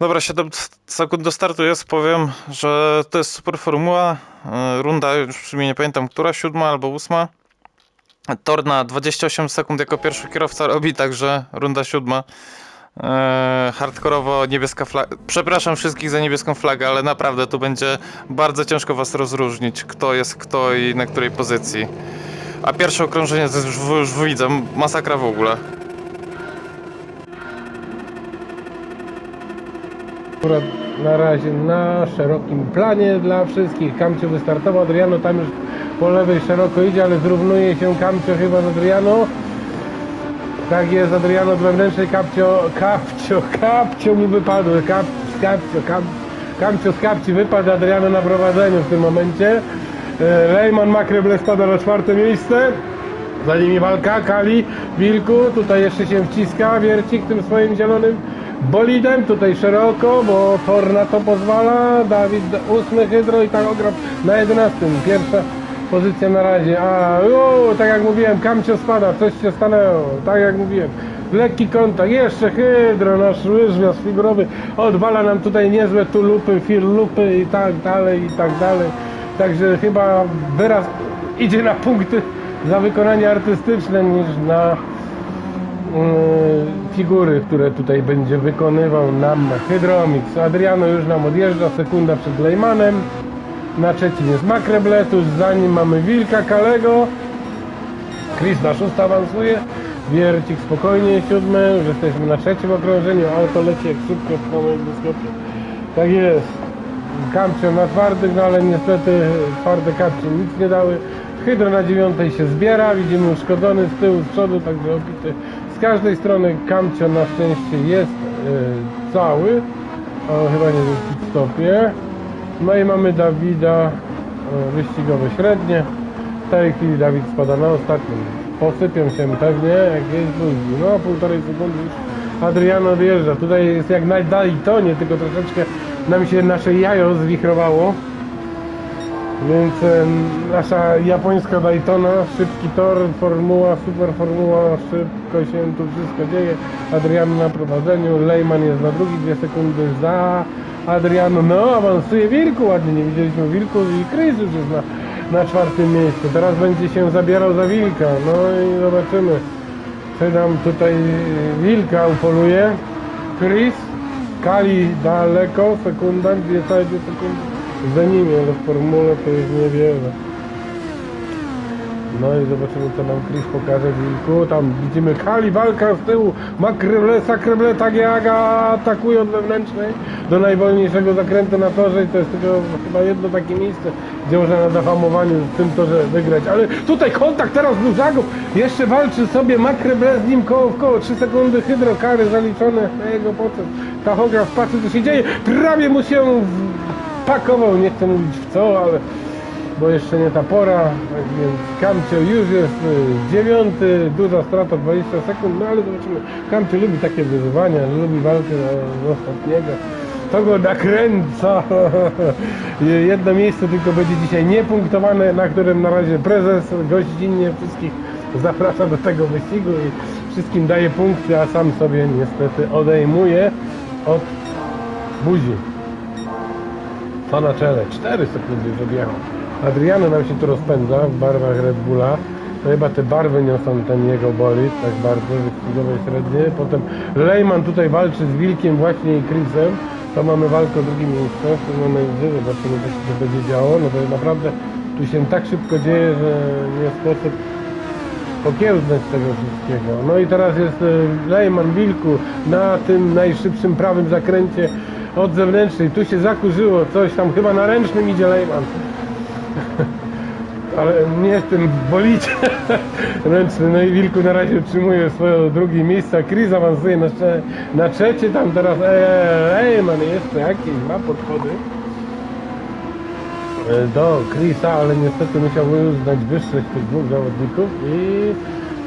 Dobra, 7 sekund do startu jest, powiem, że to jest super formuła. E, Runda, już sumie nie pamiętam, która, siódma albo ósma. Tor na 28 sekund jako pierwszy kierowca robi, także runda siódma. E, hardkorowo niebieska flaga. Przepraszam wszystkich za niebieską flagę, ale naprawdę tu będzie bardzo ciężko was rozróżnić, kto jest kto i na której pozycji. A pierwsze okrążenie to już, już widzę, masakra w ogóle. Akurat na razie na szerokim planie dla wszystkich. Kamcio wystartował, Adriano tam już po lewej szeroko idzie, ale zrównuje się Kamcio chyba z Adriano. Tak jest, Adriano od wewnętrznej Kapcio, Kapcio, Kapcio mu wypadły, Kap, Kapcio, Kap, Kamcio z wypadł, Adriano na prowadzeniu w tym momencie. E, Lejman Makreble spada na czwarte miejsce. Za nimi walka, Kali, Wilku, tutaj jeszcze się wciska, Wiercik tym swoim zielonym bolidem, tutaj szeroko, bo tor na to pozwala, Dawid ósmy hydro i tachograf na 11, pierwsza pozycja na razie, a o, tak jak mówiłem, Kamcio spada, coś się stanęło, tak jak mówiłem, lekki kontakt, jeszcze hydro, nasz łyżwiarz fibrowy, odwala nam tutaj niezłe tulupy, firlupy i tak dalej, i tak dalej, także chyba wyraz idzie na punkty za wykonanie artystyczne niż na figury, które tutaj będzie wykonywał nam Hydromix. Adriano już nam odjeżdża, sekunda przed Lejmanem. Na trzecim jest Makreble, tuż za nim mamy Wilka Kalego. Chris na szóste awansuje. Wiercik spokojnie, siódmy. Już jesteśmy na trzecim okrążeniu. Auto leci jak szybko w moment wyskoczy. Tak jest. Kamcio na twardych, no ale niestety twarde kapcie nic nie dały. Hydro na dziewiątej się zbiera, widzimy uszkodzony z tyłu, z przodu, także opity z każdej strony. Kamcio na szczęście jest e, cały, o, chyba nie w stopie. No i mamy Dawida e, wyścigowe średnie. W tej chwili Dawid spada na ostatnim. Posypią się pewnie, jak jest ludzi. No półtorej sekundy już Adriano odjeżdża. Tutaj jest jak najdalej to, nie tylko troszeczkę nam się nasze jajo zwichrowało. Więc em, nasza japońska Daytona, szybki tor, formuła, super formuła, szybko się tu wszystko dzieje. Adriano na prowadzeniu, Lejman jest na drugi, dwie sekundy za Adriano. No, awansuje Wilku, ładnie nie widzieliśmy Wilku i Chris już jest na, na czwartym miejscu. Teraz będzie się zabierał za Wilka, no i zobaczymy, czy nam tutaj Wilka upoluje. Chris, Kali daleko, sekunda, dwie dwie sekundy za nimi, ale w formule to jest niewiele. No i zobaczymy co nam Chris pokaże Wilku. Tam widzimy Kali, walka z tyłu. Makreble, sakreble, tagiaga atakuje od wewnętrznej do najwolniejszego zakrętu na torze i to jest tylko chyba jedno takie miejsce, gdzie można na zahamowaniu w tym torze wygrać. Ale tutaj kontakt teraz Bluzaków. Jeszcze walczy sobie Makreble z nim koło w koło. 3 sekundy hydrokary zaliczone na jego poczet. Tachograf patrzy co się dzieje. Prawie mu się pakował, nie chcę mówić w co, ale bo jeszcze nie ta pora, tak więc Kamcio już jest y, dziewiąty, duża strata 20 sekund, no ale zobaczymy. Kamcio lubi takie wyzwania, lubi walkę z ostatniego. To go nakręca. Jedno miejsce tylko będzie dzisiaj niepunktowane, na którym na razie prezes gościnnie wszystkich zaprasza do tego wyścigu i wszystkim daje punkty, a sam sobie niestety odejmuje od buzi. Co na czele? 4 sekundy już odjechał. Adriano nam się tu rozpędza w barwach Red Bulla. To chyba te barwy niosą ten jego bolid, tak bardzo, wyścigowe średnie. Potem Lejman tutaj walczy z Wilkiem właśnie i Chrisem. To mamy walkę o drugie miejsce w tym momencie. Zobaczymy, co się będzie działo. No to naprawdę tu się tak szybko dzieje, że nie sposób okiełznać tego wszystkiego. No i teraz jest e, Lejman Wilku na tym najszybszym prawym zakręcie od zewnętrznej. Tu się zakurzyło coś tam, chyba na ręcznym idzie Lejman. Ale nie w tym bolicie ręczny. No i Wilku na razie utrzymuje swoje drugie miejsce. Chris awansuje na, trze- na trzecie. Tam teraz e, Lejman jeszcze jakieś ma podchody e, do Chrisa, ale niestety musiał uznać wyższość tych dwóch zawodników i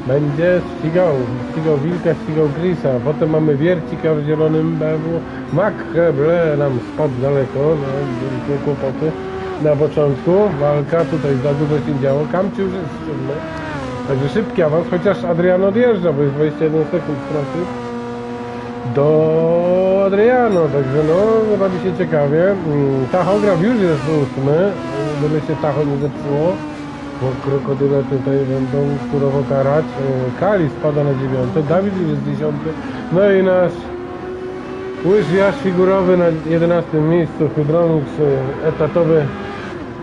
będzie ścigał, ścigał Wilka, ścigał Chrisa. Potem mamy Wiercika w zielonym BMW. Makreble nam spadł daleko, no, kłopoty na początku. Walka, tutaj za dużo się działo. Kamci już jest siódmy. Także szybki awans, chociaż Adrian odjeżdża, bo jest 21 sekund straty do Adriano, także no, robi się ciekawie. Mm, Tachograf już jest ósmy, gdyby się tacho nie zepsuło, bo krokodyle tutaj będą surowo karać. E, Kali spada na dziewiąte, Dawid jest dziesiąty, no i nasz łyżwiarz figurowy na 11 miejscu, Hydronix, e, etatowy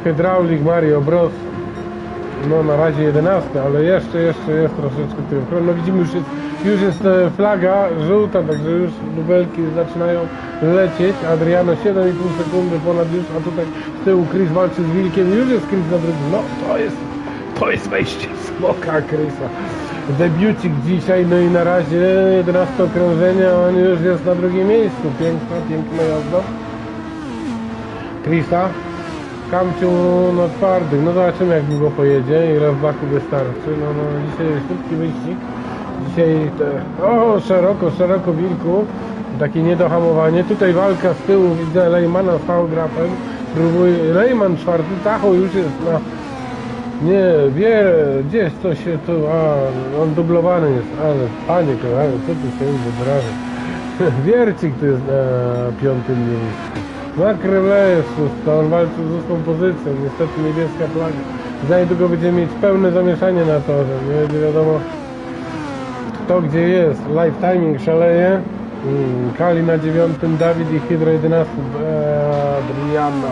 hydraulik Mario Bros. No na razie 11, ale jeszcze, jeszcze jest troszeczkę tyłu. No widzimy już jest, już jest e, flaga żółta, także już dubelki zaczynają lecieć. Adriano 7,5 sekundy ponad już, a tutaj z tyłu Chris walczy z Wilkiem. Już jest Chris na drugim. No to jest, to jest wejście smoka Chrisa. Debiucik dzisiaj, no i na razie 11 okrążenie, a on już jest na drugim miejscu. Piękna, piękna jazda. Chrisa. Kamciu no twardych, no zobaczymy jak długo pojedzie i raz w baku wystarczy. No, no dzisiaj szybki wyścig. Dzisiaj te, o szeroko, szeroko wilku. Takie niedohamowanie. Tutaj walka z tyłu widzę Lejmana z Fałgrafem. Próbuje. Lejman czwarty, Tacho już jest na. Nie, wie, gdzieś coś się tu, a on dublowany jest, ale panie kochany, co tu się wybrany. Wiercik to jest na piątym miejscu. Makrele jest szósta, on walczył z ósmą pozycją, niestety niebieska flaga. Za niedługo będziemy mieć pełne zamieszanie na torze, nie będzie wiadomo kto gdzie jest. Live timing szaleje. Mm, Kali na dziewiątym, Dawid i Hydro 11. Eee, Adriano.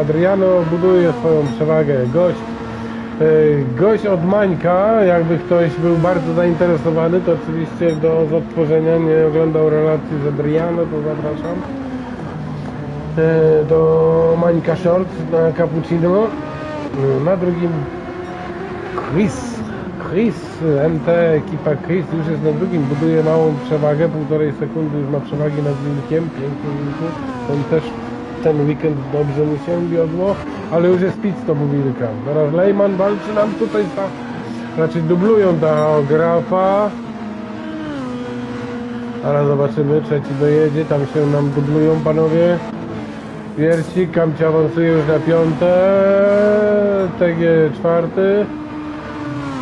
Adriano buduje swoją przewagę. Gość. Eee, Gość od Mańka, jakby ktoś był bardzo zainteresowany, to oczywiście do odtworzenia nie oglądał relacji z Adriano, to zapraszam e, do Mańka Short na Cappuccino. E, Na drugim Chris. Chris, MT, ekipa Chris już jest na drugim, buduje małą przewagę, półtorej sekundy już ma przewagi nad Wilkiem, piękny Wilku. On też ten weekend dobrze mu się wiodło, ale już jest pit stop u Wilka. Teraz Lejman walczy nam tutaj ta, raczej dublują grafa. Teraz zobaczymy, trzeci dojedzie, tam się nam dublują panowie. Wiercik, Kamcia awansuje już na piąte, TG czwarty.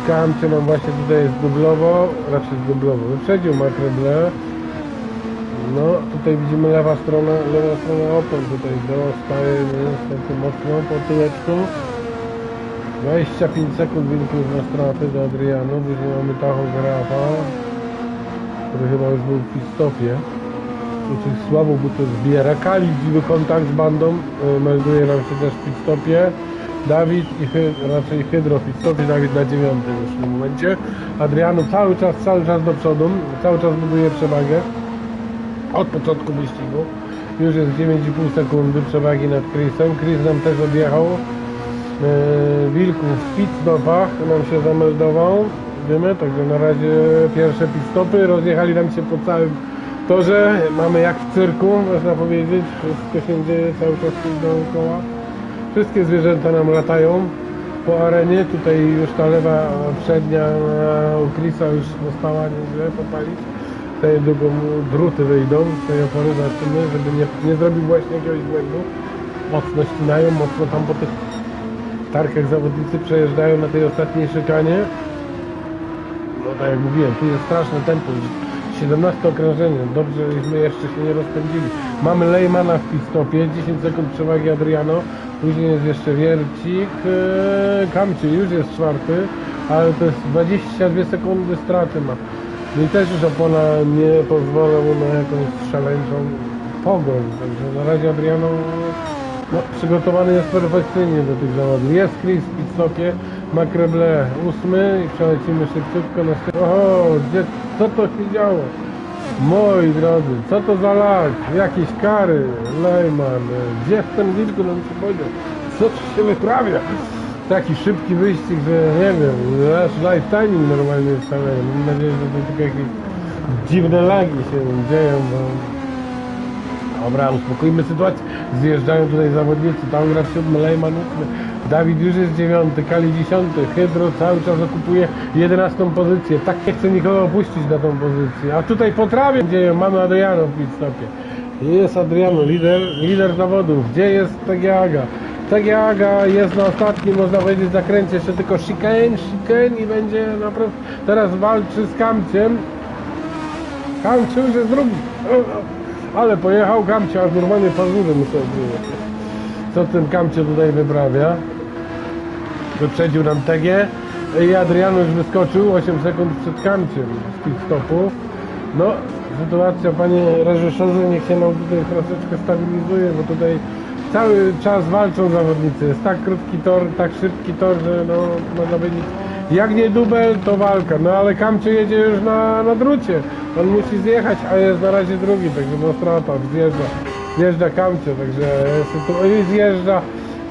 Kamcie nam właśnie tutaj jest dublowo, raczej dublowo, wyprzedził Makreble. No, tutaj widzimy lewa strona, lewa strona opon tutaj dostaje niestety mocno po tyłeczku. 25 sekund wilków na straty do Adriano, później mamy tachografa, który chyba już był w pit-stopie. Czyli słabo by to zbiera. Kali kontakt z bandą, e, melduje nam się też w pit-stopie. Dawid i hy, raczej Hydro w pit-stopie, Dawid na dziewiątym już w tym momencie. Adriano cały czas, cały czas do przodu, cały czas buduje przewagę. Od początku wyścigu. Już jest 9,5 sekundy przewagi nad Chrisem. Chris nam też odjechał. E, Wilków w pit-stopach nam się zameldował. Wiemy, także na razie pierwsze pit-stopy. Rozjechali nam się po całym torze. Mamy jak w cyrku, można powiedzieć. Wszystko się dzieje cały czas dookoła. Wszystkie zwierzęta nam latają po arenie. Tutaj już ta lewa przednia e, u Chrisa już została nieźle popalić. Tutaj długo mu druty wyjdą tej opory, zobaczymy, żeby nie, nie zrobił właśnie jakiegoś błędu. Mocno ścinają, mocno tam po tych tarkach zawodnicy przejeżdżają na tej ostatniej szykanie. No tak jak mówiłem, tu jest straszne tempo. 17 okrążenie, dobrze żeśmy jeszcze się nie rozpędzili. Mamy Lejmana w pit-stopie, 10 sekund przewagi Adriano, później jest jeszcze Wiercik, eee, Kamczy już jest czwarty, ale to jest 22 sekundy straty ma. I też już opona nie pozwala mu na jakąś szaleńczą pogoń, także na razie Adriano no, przygotowany jest perfekcyjnie do tych zawodów. Jest Chris w pit-stopie, Makreble ósmy i przelecimy szybciutko na szczyt. Oho, gdzie, co to się działo? Moi drodzy, co to za lag? Jakieś kary, Lejman, gdzie w tym wilku nam się powiedział? Co tu się wyprawia? Taki szybki wyścig, że nie wiem, aż live timing normalnie jest. Mam nadzieję, że to tylko jakieś dziwne lagi się dzieją, bo Dobra, uspokójmy sytuację. Zjeżdżają tutaj zawodnicy. Tam gra siódmy, Lejman ósmy. Dawid już jest dziewiąty, Kali dziesiąty. Hydro cały czas okupuje jedenastą pozycję. Tak nie chce nikogo opuścić na tą pozycję. A tutaj po trawie dzieje. Mamy Adriano w pit-stopie. Jest Adriano, lider, lider zawodów. Gdzie jest Tagiaga? Tagiaga jest na ostatnim, można powiedzieć, zakręcie. Jeszcze tylko chicane, chicane i będzie naprawdę... Teraz walczy z Kamciem. Kamciu już jest drugi. ale pojechał Kamcio, aż normalnie pazury mu sobie. Co ten Kamcio tutaj wyprawia? Wyprzedził nam TG i Adriano już wyskoczył 8 sekund przed Kamciem z pit stopu. No, sytuacja panie reżyserze, niech się nam tutaj troszeczkę stabilizuje, bo tutaj cały czas walczą zawodnicy. Jest tak krótki tor, tak szybki tor, że no, można powiedzieć, jak nie dubel, to walka. No ale Kamcio jedzie już na, na drucie. On musi zjechać, a jest na razie drugi, także no strata, zjeżdża. Zjeżdża Kamcio, także i zjeżdża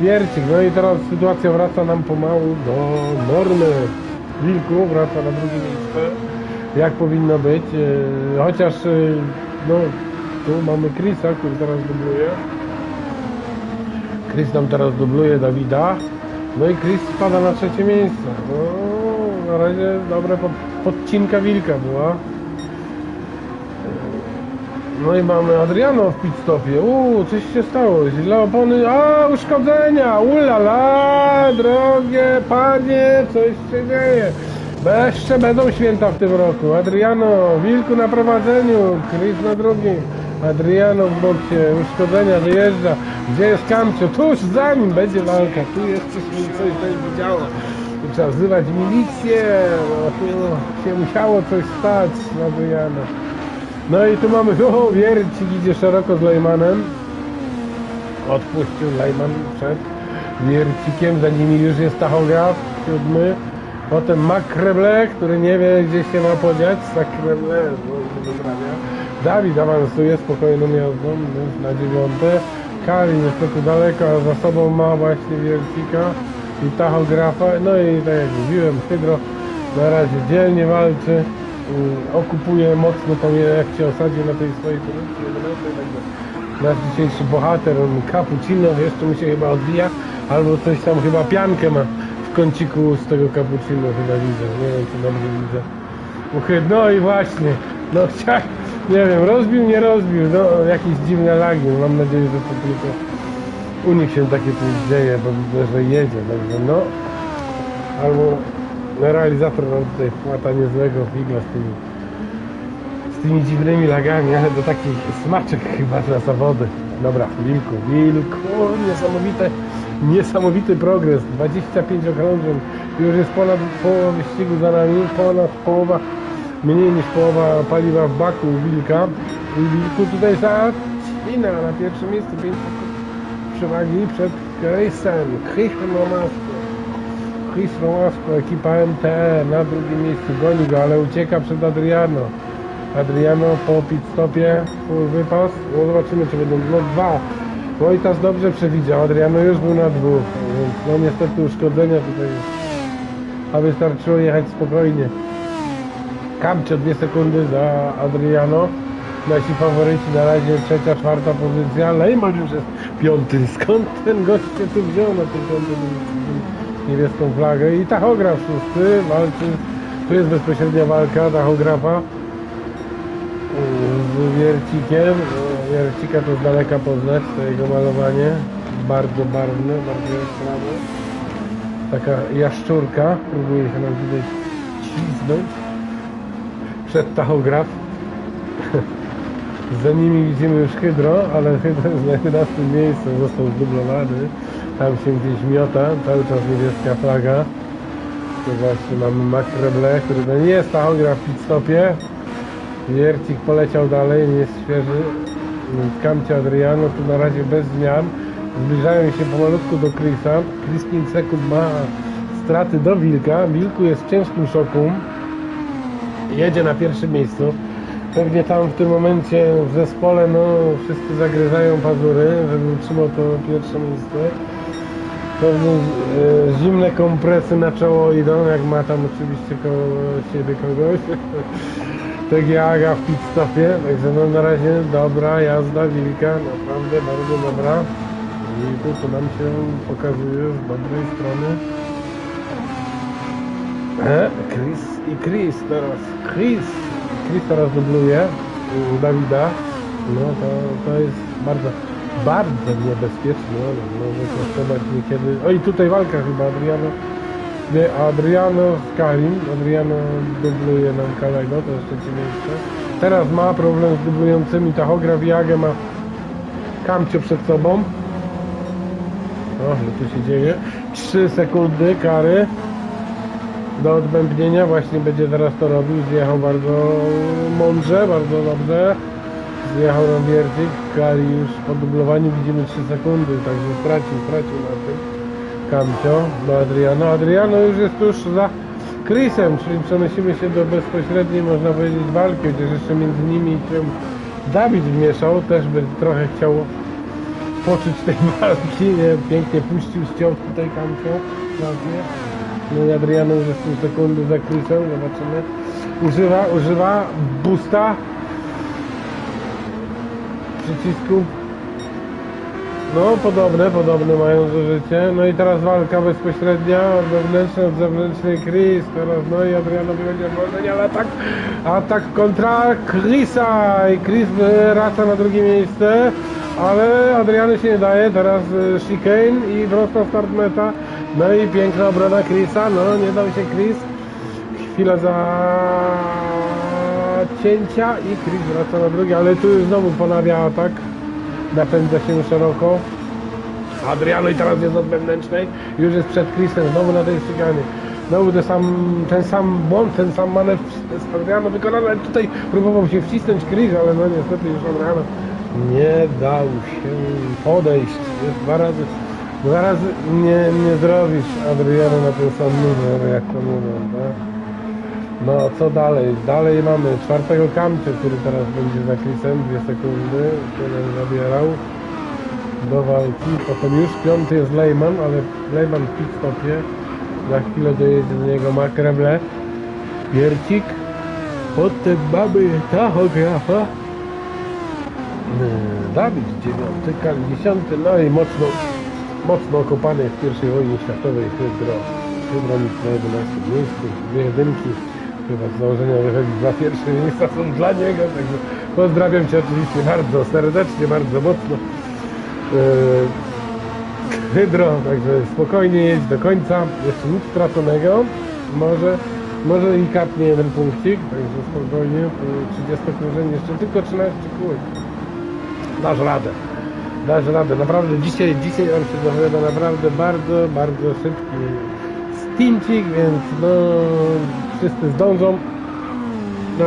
Wiercik. No i teraz sytuacja wraca nam pomału do normy. Wilku wraca na drugie miejsce, jak powinno być. E, Chociaż e, no, tu mamy Chrisa, który teraz dubluje. Chris nam teraz dubluje Dawida. No i Chris spada na trzecie miejsce. No, na razie dobre pod, podcinka Wilka była. No i mamy Adriano w pit stopie. Uuu, coś się stało. Źle opony. A, uszkodzenia. Ulala, drogie panie, coś się dzieje. Jeszcze będą święta w tym roku. Adriano, Wilku na prowadzeniu, Chris na drugim. Adriano w boksie, uszkodzenia, wyjeżdża. Gdzie jest Kamcio? Tuż za nim będzie walka. Tu jest coś, coś tutaj widziało. Trzeba wzywać milicję. No, się musiało coś stać Adriano. No i tu mamy, o, Wiercik idzie szeroko z Lejmanem. Odpuścił Lejman przed Wiercikiem, za nimi już jest tachograf siódmy. Potem Makreble, który nie wie gdzie się ma podziać. Makreble, wyprawia. Dawid awansuje spokojną jazdą już na dziewiąte. Kali niestety daleko, a za sobą ma właśnie Wiercika i tachografa. No i tak jak mówiłem, Hydro na razie dzielnie walczy. Y, Okupuje mocno tą, jak się osadził na tej swojej pozycji 11, także nasz dzisiejszy bohater, on cappuccino, jeszcze mu się chyba odbija, albo coś tam chyba piankę ma w kąciku z tego cappuccino chyba widzę, nie wiem czy dobrze widzę. Uchy- No i właśnie, no nie wiem, rozbił, nie rozbił, no jakieś dziwne lagi, mam nadzieję, że to tylko u nich się takie coś dzieje, bo widzę, że jedzie, no, albo realizator nam tutaj wpłata niezłego figla z tymi z tymi dziwnymi lagami, ale do takich smaczek chyba na zawody. Dobra, Wilku, Wilku, niesamowite, niesamowity progres, 25 okrążeń, już jest ponad połowa wyścigu za nami, ponad połowa, mniej niż połowa paliwa w baku Wilka. I Wilku tutaj zacina na pierwszym miejscu, 5 sekund przewagi przed Chrisem, Chrisem Romasco. Chris Romasco, ekipa MTE na drugim miejscu, goni go, ale ucieka przed Adriano. Adriano po pit stopie, wypas. No zobaczymy czy będą no dwa. Wojtas dobrze przewidział, Adriano już był na dwóch, więc no niestety uszkodzenia tutaj a wystarczyło jechać spokojnie. Kamcio dwie sekundy za Adriano. Nasi faworyci na razie trzecia, czwarta pozycja. Lejman już jest piąty. Skąd ten gość się tu wziął na tym piątym niebieską flagę? I tachograf szósty walczy. Tu jest bezpośrednia walka tachografa z Wiercikiem. No, Wiercika to z daleka poznać, to jego malowanie. Bardzo barwne, bardzo jaskrawe. Taka jaszczurka, próbuje się nam tutaj ślizgnąć. Przed tachograf. Za nimi widzimy już Hydro, ale Hydro jest na 11 miejscu, został zdublowany. Tam się gdzieś miota, cały czas niebieska flaga. Tu właśnie mamy Makreble, który no nie jest tachograf w pit stopie. Wiercik poleciał dalej, nie jest świeży. Kamcio Adriano tu na razie bez zmian. Zbliżają się pomalutku do Chrisa. Chris 5 sekund ma straty do Wilka. Wilku jest w ciężkim szoku. Jedzie na pierwszym miejscu. Pewnie tam w tym momencie w zespole no, wszyscy zagryzają pazury, żeby utrzymał to pierwsze miejsce. Pewnie zimne kompresy na czoło idą, jak ma tam oczywiście koło siebie kogoś. TGAga w pit stopie, także no na razie dobra jazda Wilka, naprawdę bardzo dobra. Wilku to nam się pokazuje z dobrej strony. E, Chris i Chris teraz. Chris. Chris teraz dubluje Dawida. No to, to jest bardzo, bardzo niebezpieczne. No, może kosztować niekiedy. O i tutaj walka chyba Adriano. Nie, Adriano z Kalim. Adriano dubluje nam Kalego, to jest trzecie miejsce. teraz ma problem z dublującymi tachograf Jagę ma Kamcio przed sobą. O, że tu się dzieje. 3 sekundy kary do odbębnienia. Właśnie będzie teraz to robił. Zjechał bardzo mądrze, bardzo dobrze. Zjechał na wiercik. Kari już po dublowaniu widzimy 3 sekundy, także stracił, stracił na tym. Kamcio do Adriano. Adriano już jest tuż za Chrisem, czyli przenosimy się do bezpośredniej, można powiedzieć, walki, chociaż jeszcze między nimi się Dawid wmieszał, też by trochę chciał poczuć tej walki, nie? pięknie puścił, ściął tutaj Kamcio. No i Adriano już jest pół sekundy za Chrisem, zobaczymy. Używa, używa boosta przycisku no, podobne, podobne mają zużycie. No i teraz walka bezpośrednia od wewnętrznej, od zewnętrznej Chris. Teraz, no i Adrianowi będzie wolny, ale atak, atak kontra Chrisa. I Chris wraca na drugie miejsce, ale Adriany się nie daje. Teraz y, chicane i prosta start meta. No i piękna obrona Chrisa. No, nie dał się Chris. Chwila za cięcia i Chris wraca na drugie, ale tu już znowu ponawia atak napędza się szeroko. Adriano i teraz jest od wewnętrznej. Już jest przed Chrisem, znowu na tej ściganie. Znowu ten sam, ten sam błąd, ten sam manewr z Adriano wykonany, ale tutaj próbował się wcisnąć Chris, ale no niestety już Adriano nie dał się podejść. Jest dwa razy, dwa razy nie, nie zrobisz Adriano na ten sam numer, jak to mówią, tak? No co dalej? Dalej mamy czwartego kamcia, który teraz będzie za Chrisem, dwie sekundy, który zabierał do walki. Potem już piąty jest Lejman, ale Lejman w pit-stopie. Za chwilę dojedzie do niego Makreble. Piercik. Potem mamy tachografa. Yy, Dawid dziewiąty, Kal dziesiąty, no i mocno, mocno okopany w pierwszej wojnie światowej Hydro. Hydro nic na 11 miejscu, dwie. Chyba z założenia wychodzi dwa pierwsze miejsca są dla niego, także pozdrawiam Cię oczywiście bardzo serdecznie, bardzo mocno. Yy, Hydro, także spokojnie jedź do końca, jeszcze nic straconego, może, może i kapnie jeden punkcik, także spokojnie, yy, 30 okrążenie, jeszcze tylko 13 kółek. Dasz radę, dasz radę, naprawdę dzisiaj, dzisiaj on się zapowiada naprawdę bardzo, bardzo szybki stincik, więc no wszyscy zdążą. No,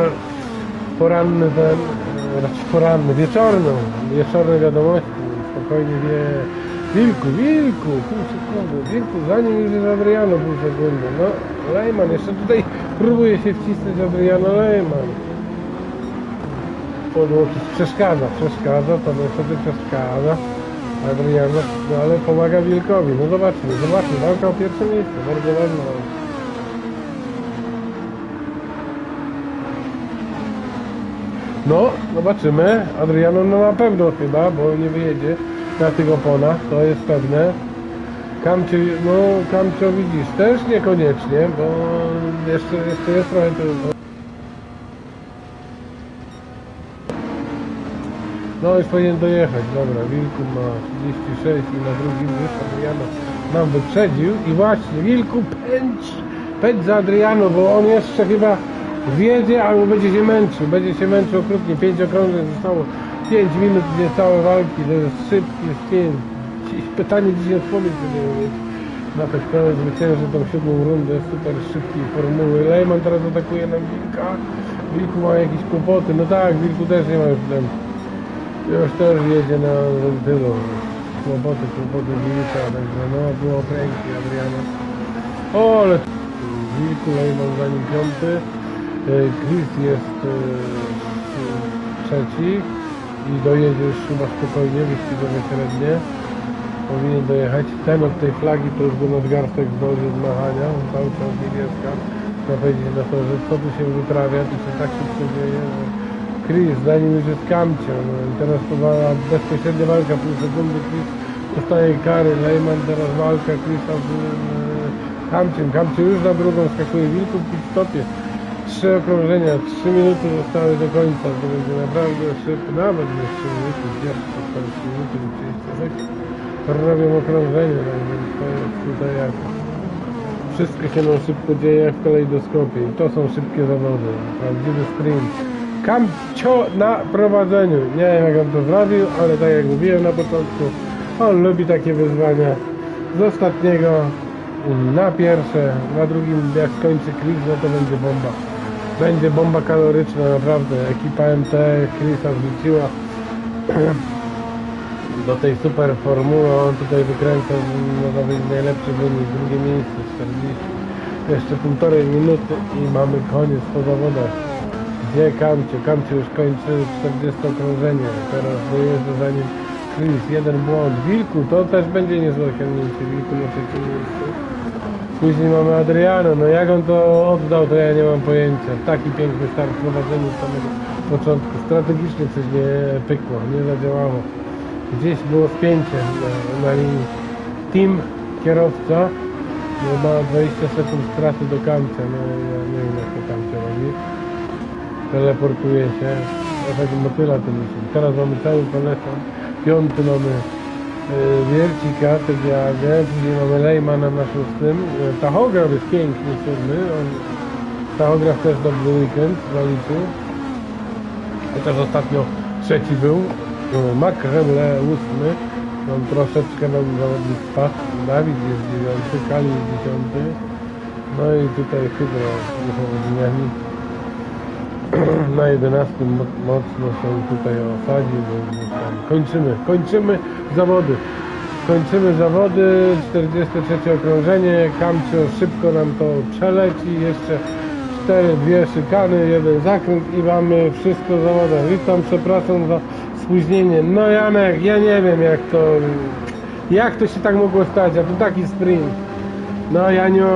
poranny ten, e, raczej poranny, wieczorną, wieczorne wiadomości, spokojnie wie, Wilku, Wilku, pół sekundy, Wilku, zanim już jest Adriano pół sekundy, no, Lejman, jeszcze tutaj próbuje się wcisnąć Adriano Lejman. Podłoczyć, przeszkadza, przeszkadza, to niestety przeszkadza. Adriano, no ale pomaga Wilkowi, no zobaczmy, zobaczmy, walka o pierwsze miejsce, bardzo ważna No, zobaczymy. Adriano no na pewno chyba, bo nie wyjedzie na tych oponach, to jest pewne. Kamcio, no Kamcio widzisz, też niekoniecznie, bo jeszcze, jeszcze jest trochę to... No już powinien dojechać, dobra, Wilku ma 36 i na drugim już Adriano nam wyprzedził i właśnie Wilku pędź, pędź za Adriano, bo on jeszcze chyba wjedzie albo będzie się męczył, będzie się męczył okrutnie, 5 okrążeń zostało, 5 minut niecałe walki, to jest szybki spięć. Pytanie dzisiaj odpowiedź będziemy mieć na to, kto zwycięży tą siódmą rundę super szybkiej formuły. Lejman teraz atakuje nam Wilka, Wilku ma jakieś kłopoty, no tak, Wilku też nie ma już problemu. Już też jedzie na wentylu. Kłopoty, kłopoty Wilka, także no było pięknie Adriano. O, ale Wilku Lejman za nim piąty. E, Chris jest e, trzeci i dojedzie już chyba spokojnie, wyścigowe średnie. Powinien dojechać. Ten od tej flagi to już go nadgarstek zdąży z machania, cały czas niebieska. Powiedzieć na to, że co tu się wyprawia, tu się tak szybko dzieje, że Chris, zanim już jest Kamcio, no teraz to była bezpośrednia walka, pół sekundy Chris dostaje kary, Lejman teraz walka Chrisa z e, Kamciem, już na drugą skakuje, Wilku w stopie, trzy okrążenia, trzy minuty zostały do końca, to będzie naprawdę szybko, nawet nie trzy minuty, gdzieś zostały trzy minuty i 30 sekund, robią okrążenie, tak więc to jest tutaj jak wszystko się nam szybko dzieje jak w kalejdoskopie i to są szybkie zawody, prawdziwy sprint. Kamcio na prowadzeniu. Nie wiem jak on to zrobił, ale tak jak mówiłem na początku, on lubi takie wyzwania. Z ostatniego na pierwsze, na drugim jak skończy Chris, no to będzie bomba. Będzie bomba kaloryczna, naprawdę. Ekipa MT Chrisa wrzuciła do tej super formuły. On tutaj można powiedzieć, najlepszy wynik. Drugie miejsce, 40. Jeszcze półtorej minuty i mamy koniec po zawodach. Gdzie Kamcio? Kamcio już kończy 40 okrążenie. Teraz dojeżdża za nim Chris. Jeden błąd. Wilku, to też będzie niezłe osiągnięcie. Wilku na trzecim miejscu. Później mamy Adriano. No jak on to oddał, to ja nie mam pojęcia. Taki piękny start w prowadzeniu z samego początku. Strategicznie coś nie pykło, nie zadziałało. Gdzieś było spięcie na, na linii. Team kierowca no, ma 20 sekund straty do kamcia. No ja nie wiem jak to kamcia robi. Teleportuje się. Efekt motyla ten myśli. Teraz mamy cały peloton. Piąty mamy yy, Wiercika, TGAG, później mamy Lejmana na szóstym. Yy, Tachograf jest piękny. On, tachograf też dobry weekend zaliczył. Chociaż ostatnio trzeci był. Yy, Makremle ósmy. On troszeczkę nam zawodnik spadł. Dawid jest dziewiąty, Kali jest dziesiąty. No i tutaj Hydro z powodzeniami. Na 11 mo- mocno się tutaj już tam kończymy, kończymy zawody. Kończymy zawody, 43 okrążenie, Kamcio szybko nam to przeleci, jeszcze 4, dwie szykany, jeden zakręt i mamy wszystko w zawodach. Witam, przepraszam za spóźnienie. No Janek, ja nie wiem jak to, jak to się tak mogło stać, a tu taki sprint. No Janiu,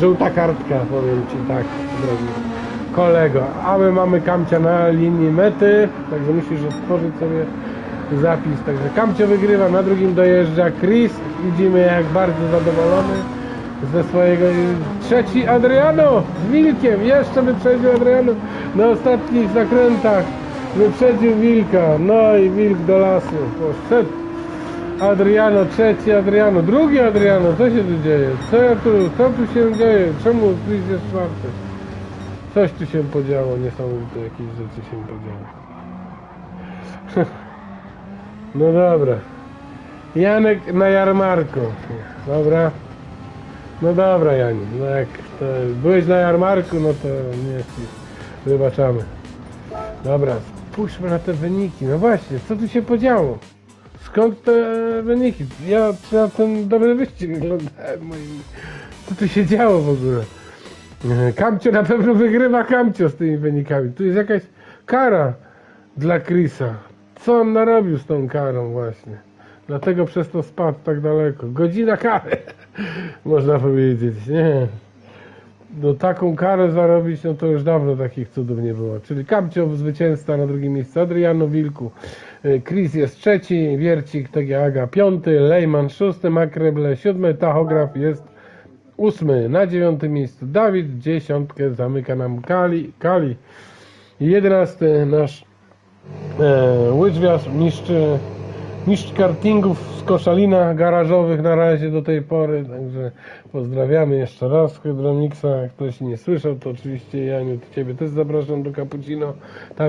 żółta kartka, powiem Ci tak, drogi kolego. A my mamy Kamcia na linii mety, także musisz otworzyć sobie zapis. Także Kamcio wygrywa, na drugim dojeżdża Chris. Widzimy jak bardzo zadowolony ze swojego... Trzeci Adriano z Wilkiem, jeszcze wyprzedził Adriano na ostatnich zakrętach. Wyprzedził Wilka, no i Wilk do lasu poszedł. Adriano, trzeci Adriano, drugi Adriano, co się tu dzieje? Co ja tu, co tu się dzieje? Czemu Chris jest czwarty? Coś tu się podziało, niesamowite jakieś rzeczy się podziało. No dobra. Janek na jarmarku. Dobra. No dobra Janiu, no jak to byłeś na jarmarku, no to nie wybaczamy. Dobra, spójrzmy na te wyniki. No właśnie, co tu się podziało? Skąd te wyniki? Ja na ten dobry wyścig oglądałem moim... Co tu się działo w ogóle? E, Kamcio na pewno wygrywa Kamcio z tymi wynikami. Tu jest jakaś kara dla Chrisa. Co on narobił z tą karą właśnie? Dlatego przez to spadł tak daleko. Godzina kary, można powiedzieć. Nie. No taką karę zarobić, no to już dawno takich cudów nie było. Czyli Kamcio zwycięzca na drugim miejscu, Adriano Wilku. E, Chris jest trzeci, Wiercik, Tegiaga piąty, Lejman szósty, Makreble siódmy, Tachograf jest ósmy. Na dziewiątym miejscu Dawid, dziesiątkę zamyka nam Kali. Kali. Jedenasty nasz e, łyżwiarz, mistrz, mistrz kartingów z Koszalina garażowych na razie do tej pory. Także pozdrawiamy jeszcze raz Hydromixa. Jak ktoś nie słyszał, to oczywiście Janiu, Ciebie też zapraszam do Cappuccino. Tam